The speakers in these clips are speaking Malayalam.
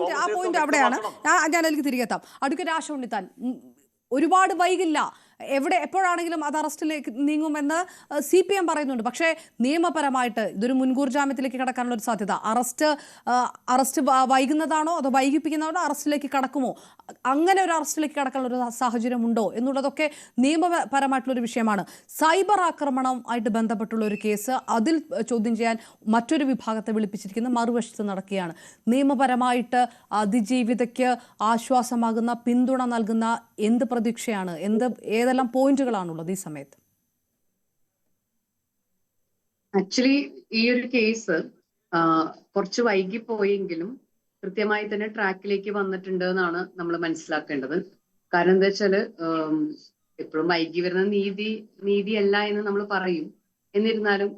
പോയിന്റ് ആ പോയിന്റ് അവിടെയാണ്. ഞാൻ അതിലേക്ക് തിരികെത്താം എത്താം. രാഷ്ട്രീയ ഒരുപാട് വൈകില്ല. എവിടെ എപ്പോഴാണെങ്കിലും അത് അറസ്റ്റിലേക്ക് നീങ്ങുമെന്ന് സി പി എം പറയുന്നുണ്ട്. പക്ഷേ നിയമപരമായിട്ട് ഇതൊരു മുൻകൂർ ജാമ്യത്തിലേക്ക് കടക്കാനുള്ള ഒരു സാധ്യത. അറസ്റ്റ് അറസ്റ്റ് വൈകുന്നതാണോ അതോ വൈകിപ്പിക്കുന്നതാണോ അറസ്റ്റിലേക്ക് കടക്കുമോ? അങ്ങനെ ഒരു അറസ്റ്റിലേക്ക് കടക്കാനുള്ള ഒരു സാഹചര്യം ഉണ്ടോ എന്നുള്ളതൊക്കെ നിയമപരമായിട്ടുള്ള ഒരു വിഷയമാണ്. സൈബർ ആക്രമണം ആയിട്ട് ബന്ധപ്പെട്ടുള്ള ഒരു കേസ് അതിൽ ചോദ്യം ചെയ്യാൻ മറ്റൊരു വിഭാഗത്തെ വിളിപ്പിച്ചിരിക്കുന്ന മറുവശത്ത് നടക്കുകയാണ്. നിയമപരമായിട്ട് അതിജീവിതയ്ക്ക് ആശ്വാസമാകുന്ന പിന്തുണ നൽകുന്ന എന്ത് പ്രതീക്ഷയാണ്? എന്ത് ഏതെല്ലാം പോയിന്റുകളാണുള്ളത് ഈ സമയത്ത്? ആക്ച്വലി ഈ ഒരു കേസ് കുറച്ച് വൈകി പോയെങ്കിലും കൃത്യമായി തന്നെ ട്രാക്കിലേക്ക് വന്നിട്ടുണ്ട് എന്നാണ് നമ്മൾ മനസ്സിലാക്കേണ്ടത്. കാരണം എന്താ വെച്ചാൽ എപ്പോഴും വൈകി വരുന്ന നീതി നീതിയല്ല എന്ന് നമ്മൾ പറയും. എന്നിരുന്നാലും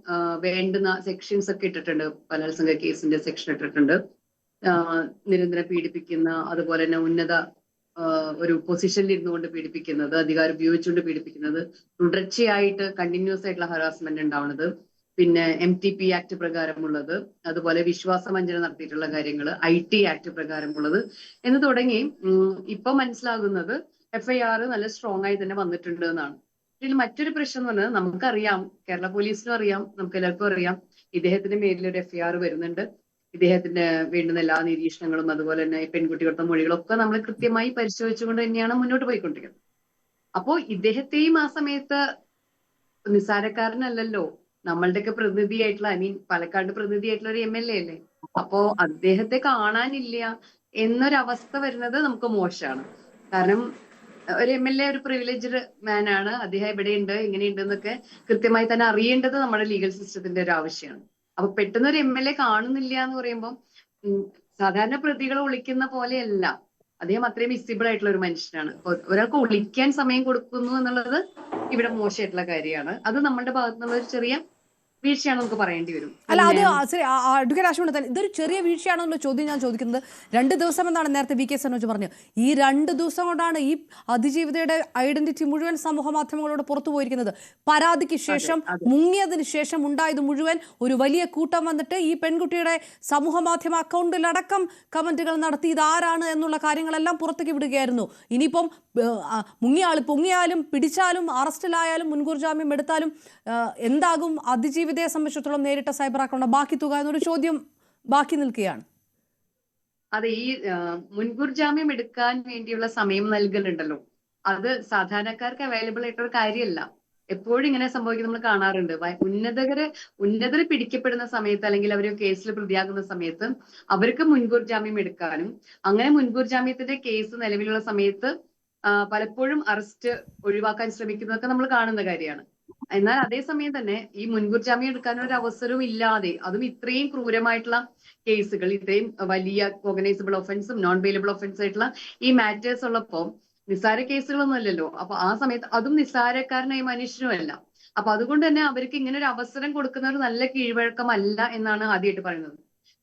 വേണ്ടുന്ന സെക്ഷൻസ് ഒക്കെ ഇട്ടിട്ടുണ്ട്. ബലാത്സംഗ കേസിന്റെ സെക്ഷൻ ഇട്ടിട്ടുണ്ട്. നിരന്തരം പീഡിപ്പിക്കുന്ന അതുപോലെ തന്നെ ഉന്നത ഒരു പൊസിഷനിൽ ഇരുന്നുകൊണ്ട് പീഡിപ്പിക്കുന്നത് അധികാരം ഉപയോഗിച്ചുകൊണ്ട് പീഡിപ്പിക്കുന്നത് തുടർച്ചയായിട്ട് കണ്ടിന്യൂസ് ആയിട്ടുള്ള ഹറാസ്മെന്റ് ഉണ്ടാവുന്നത് പിന്നെ എം ടി പി ആക്ട് പ്രകാരമുള്ളത് അതുപോലെ വിശ്വാസവഞ്ചന നടത്തിയിട്ടുള്ള കാര്യങ്ങൾ ഐ ടി ആക്ട് പ്രകാരമുള്ളത് എന്ന് തുടങ്ങി ഇപ്പൊ മനസ്സിലാകുന്നത് എഫ്ഐആർ നല്ല സ്ട്രോങ് ആയി തന്നെ വന്നിട്ടുണ്ട് എന്നാണ്. ഇതിൽ മറ്റൊരു പ്രശ്നം എന്ന് പറഞ്ഞാൽ നമുക്കറിയാം കേരള പോലീസിനും അറിയാം നമുക്ക് എല്ലാവർക്കും അറിയാം ഇദ്ദേഹത്തിന്റെ മേലിൽ ഒരു എഫ്ഐആർ വരുന്നുണ്ട്. ഇദ്ദേഹത്തിന്റെ വേണ്ടുന്ന എല്ലാ നിരീക്ഷണങ്ങളും അതുപോലെ തന്നെ പെൺകുട്ടികളുടെ മൊഴികളൊക്കെ നമ്മൾ കൃത്യമായി പരിശോധിച്ചുകൊണ്ട് തന്നെയാണ് മുന്നോട്ട് പോയിക്കൊണ്ടിരിക്കുന്നത്. അപ്പോ ഇദ്ദേഹത്തെയും ആ സമയത്ത് നിസ്സാരക്കാരനല്ലല്ലോ. നമ്മളുടെയൊക്കെ പ്രതിനിധിയായിട്ടുള്ള ഐ മീൻ പാലക്കാട് പ്രതിനിധിയായിട്ടുള്ള ഒരു എം എൽ എ അല്ലേ? അപ്പോ അദ്ദേഹത്തെ കാണാനില്ല എന്നൊരവസ്ഥ വരുന്നത് നമുക്ക് മോശമാണ്. കാരണം ഒരു എം എൽ എ ഒരു പ്രിവിലേജ്ഡ് മാൻ ആണ്. അദ്ദേഹം എവിടെയുണ്ട് എങ്ങനെയുണ്ട് എന്നൊക്കെ കൃത്യമായി തന്നെ അറിയേണ്ടത് നമ്മുടെ ലീഗൽ സിസ്റ്റത്തിന്റെ ഒരു ആവശ്യമാണ്. അപ്പൊ പെട്ടെന്ന് ഒരു എം എൽ എ കാണുന്നില്ല എന്ന് പറയുമ്പോൾ സാധാരണ പ്രതികളെ ഒളിക്കുന്ന പോലെയല്ല. അദ്ദേഹം അത്രയും വിസിബിൾ ആയിട്ടുള്ള ഒരു മനുഷ്യനാണ്. ഒരാൾക്ക് ഒളിക്കാൻ സമയം കൊടുക്കുന്നു എന്നുള്ളത് ഇവിടെ മോശമായിട്ടുള്ള കാര്യമാണ്. അത് നമ്മുടെ ഭാഗത്തുനിന്നുള്ള ഒരു ചെറിയ വീഴ്ചയാണ് നമുക്ക് പറയേണ്ടി വരും. അല്ല അത് ശരി അഡ്വക്കേറ്റ് ആശുപത്രി തന്നെ. ഇതൊരു ചെറിയ വീഴ്ചയാണോ എന്നുള്ള ചോദ്യം ഞാൻ ചോദിക്കുന്നത് രണ്ട് ദിവസം എന്നാണ് നേരത്തെ വി കെ സനോജ് പറഞ്ഞു ഈ രണ്ട് ദിവസം കൊണ്ടാണ് ഈ അതിജീവിതയുടെ ഐഡന്റിറ്റി മുഴുവൻ സമൂഹ മാധ്യമങ്ങളോട് പുറത്തു പോയിരിക്കുന്നത്. പരാതിക്ക് ശേഷം മുങ്ങിയതിന് ശേഷം ഉണ്ടായത് മുഴുവൻ ഒരു വലിയ കൂട്ടം വന്നിട്ട് ഈ പെൺകുട്ടിയുടെ സമൂഹ മാധ്യമ അക്കൗണ്ടിലടക്കം കമന്റുകൾ നടത്തി ഇതാരാണ് എന്നുള്ള കാര്യങ്ങളെല്ലാം പുറത്തേക്ക് വിടുകയായിരുന്നു. ഇനിയിപ്പം മുങ്ങിയാൾ പൊങ്ങിയാലും പിടിച്ചാലും അറസ്റ്റിലായാലും മുൻകൂർ ജാമ്യം എടുത്താലും എന്താകും? എന്താകും അതിജീവിതയെ സംബന്ധിച്ചിടത്തോളം നേരിട്ട സൈബർ ആക്രമണം ബാക്കി തുക എന്നൊരു ചോദ്യം ബാക്കി നിൽക്കുകയാണ്. അതെ ഈ മുൻകൂർ ജാമ്യം എടുക്കാൻ വേണ്ടിയുള്ള സമയം നൽകലുണ്ടല്ലോ അത് സാധാരണക്കാർക്ക് അവൈലബിൾ ആയിട്ടുള്ള കാര്യമല്ല. എപ്പോഴും ഇങ്ങനെ സംഭവിക്കുന്നത് നമ്മൾ കാണാറുണ്ട്. ഉന്നതകര് ഉന്നതർ പിടിക്കപ്പെടുന്ന സമയത്ത് അല്ലെങ്കിൽ അവർ കേസിൽ പ്രതിയാകുന്ന സമയത്ത് അവർക്ക് മുൻകൂർ ജാമ്യം എടുക്കാനും അങ്ങനെ മുൻകൂർ ജാമ്യത്തിന്റെ കേസ് നിലവിലുള്ള സമയത്ത് പലപ്പോഴും അറസ്റ്റ് ഒഴിവാക്കാൻ ശ്രമിക്കുന്നതൊക്കെ നമ്മൾ കാണുന്ന കാര്യമാണ്. എന്നാൽ അതേസമയം തന്നെ ഈ മുൻകൂർ ജാമ്യം എടുക്കാനുള്ള ഒരു അവസരവും ഇല്ലാതെ അതും ഇത്രയും ക്രൂരമായിട്ടുള്ള കേസുകൾ ഇത്രയും വലിയ ഓർഗനൈസബിൾ ഒഫൻസും നോൺ ബെയിലബിൾ ഒഫൻസ് ആയിട്ടുള്ള ഈ മാറ്റേഴ്സ് ഉള്ളപ്പോൾ നിസ്സാര കേസുകളൊന്നും അല്ലല്ലോ. അപ്പൊ ആ സമയത്ത് അതും നിസ്സാരക്കാരനായ മനുഷ്യനുമല്ല. അപ്പൊ അതുകൊണ്ട് തന്നെ അവർക്ക് ഇങ്ങനെ ഒരു അവസരം കൊടുക്കുന്ന ഒരു നല്ല കീഴ്വഴക്കമല്ല എന്നാണ് ആദ്യമായിട്ട് പറയുന്നത്.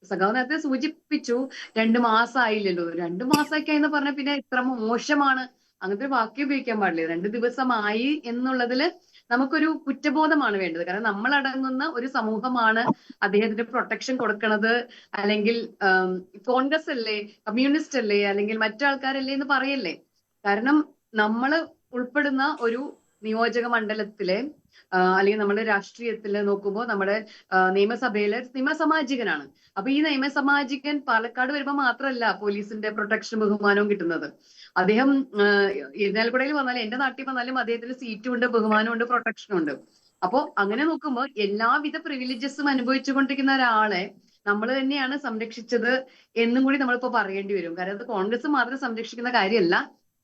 സഖാവ് നേരത്തെ സൂചിപ്പിച്ചു രണ്ടു മാസമായില്ലല്ലോ രണ്ടു മാസമൊക്കെ എന്ന് പറഞ്ഞ പിന്നെ ഇത്ര മോശമാണ്. അങ്ങനത്തെ ഒരു വാക്യം ഉപയോഗിക്കാൻ പാടില്ല? രണ്ട് ദിവസമായി എന്നുള്ളതിൽ നമുക്കൊരു കുറ്റബോധമാണ് വേണ്ടത്. കാരണം നമ്മൾ അടങ്ങുന്ന ഒരു സമൂഹമാണ് അദ്ദേഹത്തിന് പ്രൊട്ടക്ഷൻ കൊടുക്കണത്. അല്ലെങ്കിൽ കോൺഗ്രസ് അല്ലേ കമ്മ്യൂണിസ്റ്റ് അല്ലേ അല്ലെങ്കിൽ മറ്റാൾക്കാരല്ലേ എന്ന് പറയല്ലേ. കാരണം നമ്മൾ ഉൾപ്പെടുന്ന ഒരു നിയോജക മണ്ഡലത്തിലെ അല്ലെങ്കിൽ നമ്മുടെ രാഷ്ട്രീയത്തിൽ നോക്കുമ്പോൾ നമ്മുടെ നിയമസഭയിലെ നിയമസമാജികനാണ്. അപ്പൊ ഈ നിയമസമാജികൻ പാലക്കാട് വരുമ്പോൾ മാത്രമല്ല പോലീസിന്റെ പ്രൊട്ടക്ഷൻ ബഹുമാനവും കിട്ടുന്നത്. അദ്ദേഹം ആ, ഇരിഞ്ഞാലക്കുടയിൽ വന്നാലും എന്റെ നാട്ടിൽ വന്നാലും അദ്ദേഹത്തിന് സീറ്റും ഉണ്ട് ബഹുമാനവും ഉണ്ട്. പ്രൊട്ടക്ഷനും ഉണ്ട് അപ്പോ അങ്ങനെ നോക്കുമ്പോൾ എല്ലാവിധ പ്രിവിലേജസും അനുഭവിച്ചുകൊണ്ടിരിക്കുന്ന ഒരാളെ നമ്മൾ തന്നെയാണ് സംരക്ഷിച്ചത് എന്നും കൂടി നമ്മളിപ്പോ പറയേണ്ടി വരും. കാരണം അത് കോൺഗ്രസ് മാത്രം സംരക്ഷിക്കുന്ന കാര്യമല്ല.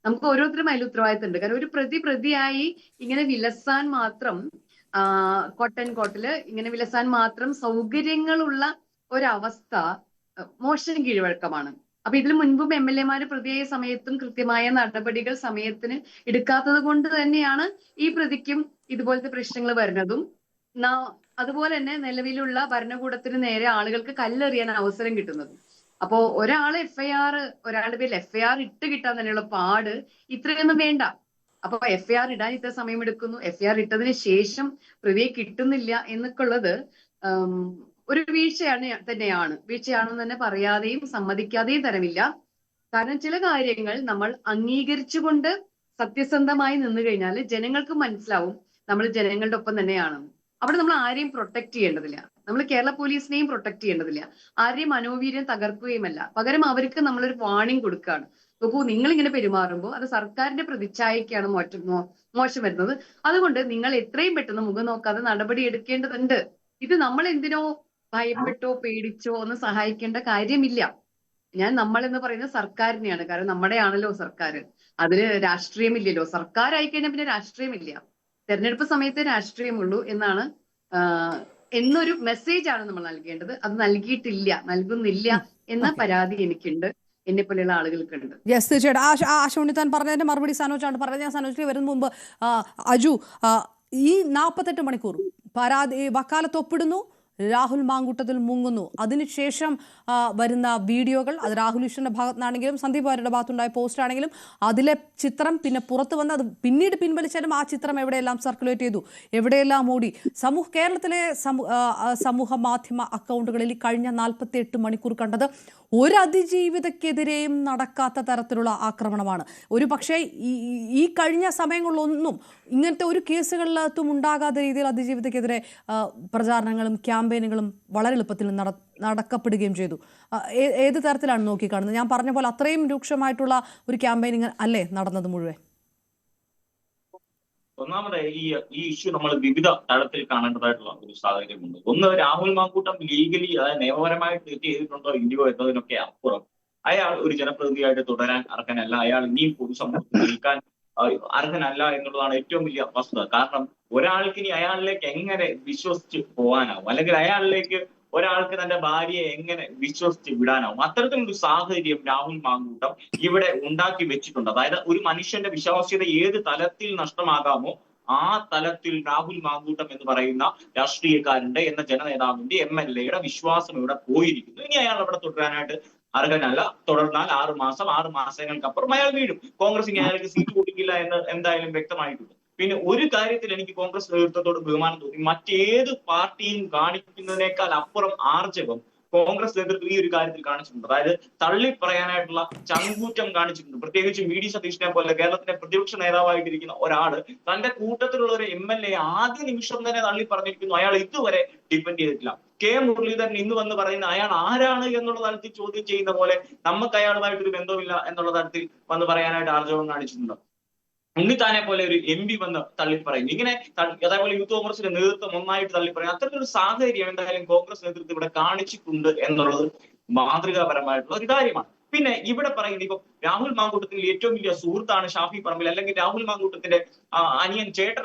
നമുക്ക് ഓരോരുത്തരും അതിൽ ഉത്തരവാദിത്തം ഉണ്ട് കാരണം ഒരു പ്രതി പ്രതിയായി ഇങ്ങനെ വിലസാൻ മാത്രം കോട്ടൻ കോട്ടിൽ ഇങ്ങനെ വിലസാൻ മാത്രം സൗകര്യങ്ങളുള്ള ഒരവസ്ഥ മോശം കീഴ്വഴക്കമാണ്. അപ്പൊ ഇതിനു മുൻപും എം എൽ എമാര് പ്രതിയായ സമയത്തും കൃത്യമായ നടപടികൾ സമയത്തിന് എടുക്കാത്തത് കൊണ്ട് തന്നെയാണ് ഈ പ്രതിക്കും ഇതുപോലത്തെ പ്രശ്നങ്ങൾ വരുന്നതും. അതുപോലെ തന്നെ നിലവിലുള്ള ഭരണകൂടത്തിന് നേരെ ആളുകൾക്ക് കല്ലെറിയാൻ അവസരം കിട്ടുന്നതും. അപ്പോ ഒരാൾ എഫ്ഐആർ ഒരാളുടെ പേരിൽ എഫ്ഐആർ ഇട്ട് കിട്ടാൻ തന്നെയുള്ള പാട് ഇത്രയൊന്നും വേണ്ട. അപ്പൊ എഫ്ഐആർ ഇടാൻ ഇത്ര സമയം എടുക്കുന്നു. എഫ്ഐആർ ഇട്ടതിന് ശേഷം പ്രതിയെ കിട്ടുന്നില്ല എന്നൊക്കെ ഉള്ളത് ഒരു വീഴ്ചയാണ് തന്നെയാണ്. വീഴ്ചയാണെന്ന് തന്നെ പറയാതെയും സമ്മതിക്കാതെയും തരമില്ല. കാരണം ചില കാര്യങ്ങൾ നമ്മൾ അംഗീകരിച്ചുകൊണ്ട് സത്യസന്ധമായി നിന്നു കഴിഞ്ഞാൽ ജനങ്ങൾക്ക് മനസ്സിലാവും നമ്മൾ ജനങ്ങളുടെ ഒപ്പം തന്നെയാണെന്ന് അവിടെ നമ്മൾ ആരെയും പ്രൊട്ടക്ട് ചെയ്യേണ്ടതില്ല. നമ്മൾ കേരള പോലീസിനെയും പ്രൊട്ടക്ട് ചെയ്യേണ്ടതില്ല. ആരുടെയും മനോവീര്യം തകർക്കുകയുമല്ല. പകരം അവർക്ക് നമ്മളൊരു വാണിംഗ് കൊടുക്കുകയാണ് നോക്കൂ നിങ്ങൾ ഇങ്ങനെ പെരുമാറുമ്പോൾ അത് സർക്കാരിന്റെ പ്രതിച്ഛായക്കാണ് മോറ്റം മോശം വരുന്നത്. അതുകൊണ്ട് നിങ്ങൾ എത്രയും പെട്ടെന്ന് മുഖം നോക്കാതെ നടപടി എടുക്കേണ്ടതുണ്ട്. ഇത് നമ്മൾ എന്തിനോ ഭയപ്പെട്ടോ പേടിച്ചോ ഒന്നും സഹായിക്കേണ്ട കാര്യമില്ല. ഞാൻ നമ്മൾ എന്ന് പറയുന്നത് സർക്കാരിനെയാണ്. കാരണം നമ്മുടെ ആണല്ലോ സർക്കാർ അതിന് രാഷ്ട്രീയമില്ലല്ലോ. സർക്കാർ ആയിക്കഴിഞ്ഞാൽ പിന്നെ രാഷ്ട്രീയമില്ല. തെരഞ്ഞെടുപ്പ് സമയത്തെ രാഷ്ട്രീയമുള്ളൂ എന്നാണ് എന്നൊരു മെസ്സേജ് ആണ് നമ്മൾ നൽകേണ്ടത്. അത് നൽകിയിട്ടില്ല നൽകുന്നില്ല എന്ന പരാതി എനിക്കുണ്ട് എന്നെ പോലെയുള്ള ആളുകൾക്കുണ്ട്. യെസ് തീർച്ചയായിട്ടും. ആശ ആ ആശ ഉണ്ണിത്താൻ പറഞ്ഞതിന്റെ മറുപടി സനോജാണ്. പറഞ്ഞത് ഞാൻ സനോജിലേക്ക് വരുന്ന മുമ്പ് അജു ഈ നാൽപ്പത്തെട്ട് മണിക്കൂർ പരാതി വക്കാലത്ത് ഒപ്പിടുന്നു. രാഹുൽ മാങ്കൂട്ടത്തിൽ മുങ്ങുന്നു. അതിനുശേഷം വരുന്ന വീഡിയോകൾ അത് രാഹുൽ ഈശ്വറിന്റെ ഭാഗത്തു നിന്നാണെങ്കിലും സന്ദീപ് വാര്യരുടെ ഭാഗത്തുണ്ടായ പോസ്റ്റ് ആണെങ്കിലും അതിലെ ചിത്രം പിന്നെ പുറത്തു വന്ന് അത് പിന്നീട് പിൻവലിച്ചാലും ആ ചിത്രം എവിടെയെല്ലാം സർക്കുലേറ്റ് ചെയ്തു എവിടെയെല്ലാം ഓടി. സമൂഹ കേരളത്തിലെ സമൂഹ മാധ്യമ അക്കൗണ്ടുകളിൽ കഴിഞ്ഞ നാൽപ്പത്തി എട്ട് മണിക്കൂർ കണ്ടത് ഒരു അതിജീവിതക്കെതിരെയും നടക്കാത്ത തരത്തിലുള്ള ആക്രമണമാണ്. ഒരു പക്ഷേ ഈ കഴിഞ്ഞ സമയങ്ങളിലൊന്നും ഇങ്ങനത്തെ ഒരു കേസുകളിലും ഉണ്ടാകാത്ത രീതിയിൽ അതിജീവിതക്കെതിരെ പ്രചാരണങ്ങളും പ്രചാരണങ്ങളും ക്യാമ്പയിനുകളും വളരെ എളുപ്പത്തിൽ നടക്കപ്പെടുകയും ചെയ്തു. ഏത് തരത്തിലാണ് നോക്കിക്കാണുന്നത്? ഞാൻ പറഞ്ഞ പോലെ അത്രയും രൂക്ഷമായിട്ടുള്ള ഒരു ക്യാമ്പയിനിങ് അല്ലേ നടന്നത് മുഴുവൻ? ഒന്നാമത് ഈ ഈ ഇഷ്യൂ നമ്മൾ വിവിധ തലത്തിൽ കാണേണ്ടതായിട്ടുള്ള ഒരു സാഹചര്യമുണ്ട്. ഒന്ന് രാഹുൽ മാങ്കൂട്ടം ലീഗലി അതായത് നിയമപരമായിട്ട് തെറ്റ് ചെയ്തിട്ടുണ്ടോ ഇല്ലയോ എന്നതിനൊക്കെ അപ്പുറം. അയാൾ ഒരു ജനപ്രതിനിധിയായിട്ട് തുടരാൻ അർഹനല്ല. അയാൾ ഇനിയും പൊതുസമൂഹത്തിൽ നിൽക്കാൻ അർഹനല്ല എന്നുള്ളതാണ് ഏറ്റവും വലിയ വസ്തുത. കാരണം ഒരാൾക്ക് ഇനി അയാളിലേക്ക് എങ്ങനെ വിശ്വസിച്ച് പോകാനാവും? അല്ലെങ്കിൽ അയാളിലേക്ക് ഒരാൾക്ക് തന്റെ ഭാര്യയെ എങ്ങനെ വിശ്വസിച്ച് വിടാനാവും? അത്തരത്തിലൊരു സാഹചര്യം രാഹുൽ മാങ്കൂട്ടം ഇവിടെ ഉണ്ടാക്കി വെച്ചിട്ടുണ്ട്. അതായത് ഒരു മനുഷ്യന്റെ വിശ്വാസ്യത ഏത് തലത്തിൽ നഷ്ടമാകാമോ ആ തലത്തിൽ രാഹുൽ മാങ്കൂട്ടം എന്ന് പറയുന്ന രാഷ്ട്രീയക്കാരന്റെ എന്ന ജനനേതാവിന്റെ എം എൽ എയുടെ വിശ്വാസം ഇവിടെ പോയിരിക്കുന്നു. ഇനി അയാൾ അവിടെ തുടരാനായിട്ട് അർഹനല്ല. തുടർന്നാൽ ആറ് മാസം ആറ് മാസങ്ങൾക്കപ്പുറം അയാൾ വീഴും. കോൺഗ്രസ് ഇനി അയാൾക്ക് സീറ്റ് കൊടുക്കില്ല എന്ന് എന്തായാലും വ്യക്തമായിട്ടുണ്ട്. പിന്നെ ഒരു കാര്യത്തിൽ എനിക്ക് കോൺഗ്രസ് നേതൃത്വത്തോട് ബഹുമാനം തോന്നി. മറ്റേത് പാർട്ടിയും കാണിക്കുന്നതിനേക്കാൾ അപ്പുറം ആർജവം കോൺഗ്രസ് നേതൃത്വം ഈ ഒരു കാര്യത്തിൽ കാണിച്ചിട്ടുണ്ട്. അതായത് തള്ളി പറയാനായിട്ടുള്ള ചങ്കൂറ്റം കാണിച്ചിട്ടുണ്ട്. പ്രത്യേകിച്ച് വി ഡി സതീഷിനെ പോലെ കേരളത്തിന്റെ പ്രതിപക്ഷ നേതാവായിട്ടിരിക്കുന്ന ഒരാൾ തന്റെ കൂട്ടത്തിലുള്ള ഒരു എം എൽ എ ആദ്യ നിമിഷം തന്നെ തള്ളി പറഞ്ഞിരിക്കുന്നു. അയാൾ ഇതുവരെ ഡിപ്പെൻഡ് ചെയ്തിട്ടില്ല. കെ മുരളീധരൻ ഇന്ന് വന്ന് പറയുന്ന അയാൾ ആരാണ് എന്നുള്ള തരത്തിൽ ചോദ്യം ചെയ്യുന്ന പോലെ നമുക്ക് അയാളുമായിട്ടൊരു ബന്ധമില്ല എന്നുള്ള തരത്തിൽ വന്ന് പറയാനായിട്ട് ആർജവം കാണിച്ചിട്ടുണ്ട്. ഉണ്ണിത്താനെ പോലെ ഒരു എം പി വന്ന് തള്ളി പറയുന്നു ഇങ്ങനെ അതേപോലെ യൂത്ത് കോൺഗ്രസിന്റെ നേതൃത്വം ഒന്നായിട്ട് തള്ളി പറയും അത്തരത്തിലൊരു സാഹചര്യം എന്തായാലും കോൺഗ്രസ് നേതൃത്വം ഇവിടെ കാണിച്ചിട്ടുണ്ട് എന്നുള്ളത് മാതൃകാപരമായിട്ടുള്ള ഒരു കാര്യമാണ്. പിന്നെ ഇവിടെ പറയുന്നത് ഇപ്പൊ രാഹുൽ മാങ്കൂട്ടത്തിന്റെ ഏറ്റവും വലിയ സുഹൃത്താണ് ഷാഫി പറമ്പിൽ അല്ലെങ്കിൽ രാഹുൽ മാങ്കൂട്ടത്തിന്റെ അനിയൻ ചേട്ടൻ